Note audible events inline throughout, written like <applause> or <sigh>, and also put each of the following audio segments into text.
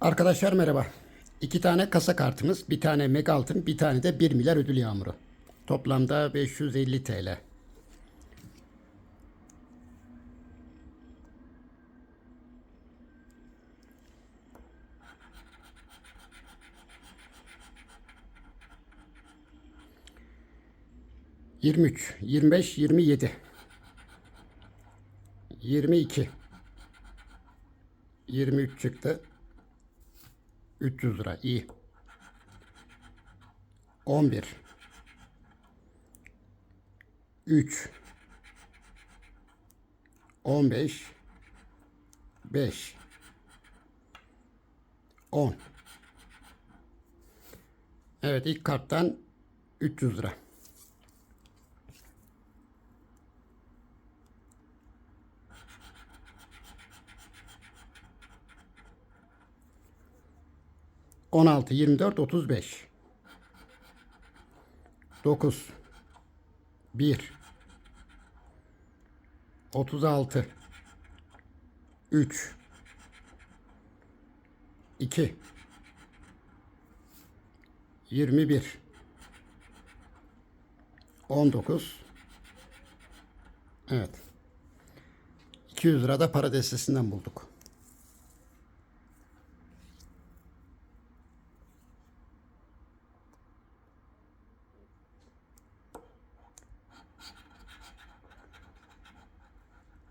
Arkadaşlar merhaba. İki tane kasa kartımız, bir tane mega altın, bir tane de 1 milyar ödül yağmuru. Toplamda 550 TL. Yirmi üç, yirmi beş, yirmi yedi, yirmi iki, yirmi üç çıktı. 300 lira iyi. 11 3 15 5 10 Evet ilk karttan 300 lira. On altı, yirmi dört, otuz beş. Dokuz. Bir. Otuz altı. Üç. İki. Yirmi bir. On dokuz. Evet. 200 lira da para destesinden bulduk.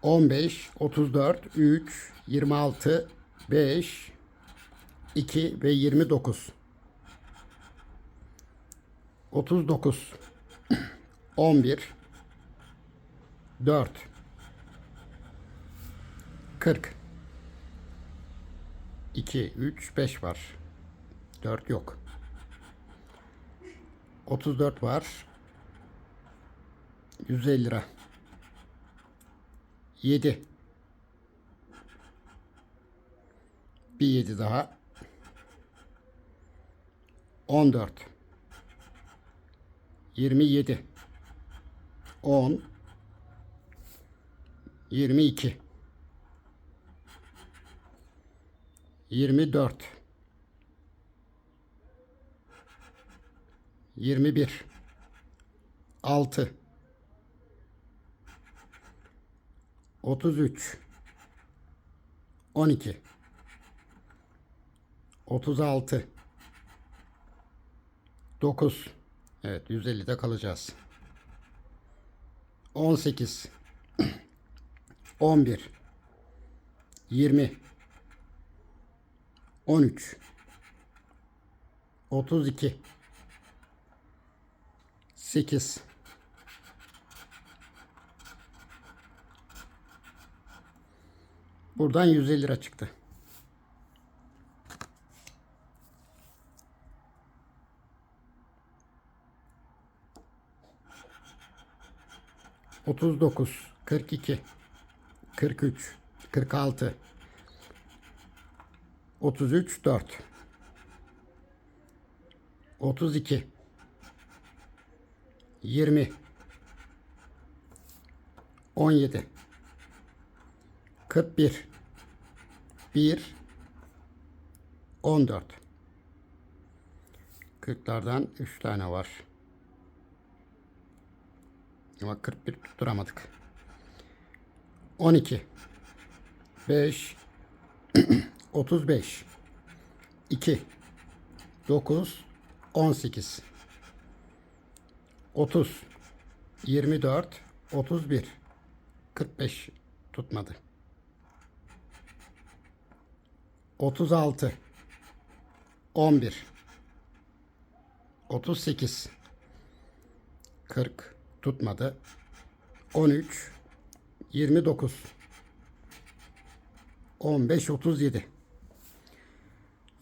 On beş, otuz dört, üç, yirmi altı, beş, iki ve yirmi dokuz. Otuz dokuz, on bir, dört, kırk, iki, üç, beş var. Dört yok. Otuz dört var. Yüz elli lira. 7 bir 7 daha. 14 27 10 22 24 21 6 33 12 36 9 Evet 150'de kalacağız. 18 11 20 13 32 8 Buradan 150 lira çıktı. Otuz dokuz, kırk iki, kırk üç, kırk altı, otuz üç, dört, otuz iki, yirmi, on yedi, 41 1 14 40'lardan 3 tane var. Ama 41 tutturamadık. 12 5 35 2 9 18 30 24 31 45 tutmadı. 36 11 38 40 tutmadı. 13 29 15 37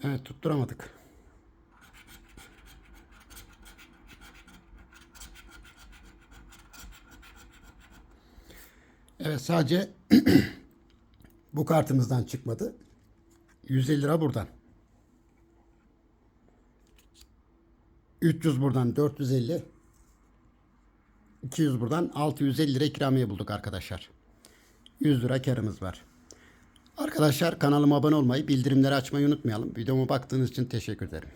Evet tutturamadık. Evet sadece <clears throat> bu kartımızdan çıkmadı. 150 lira buradan. 300 buradan 450. 200 buradan 650 lira ikramiye bulduk arkadaşlar. 100 lira karımız var. Arkadaşlar kanalıma abone olmayı, bildirimleri açmayı unutmayalım. Videoma baktığınız için teşekkür ederim.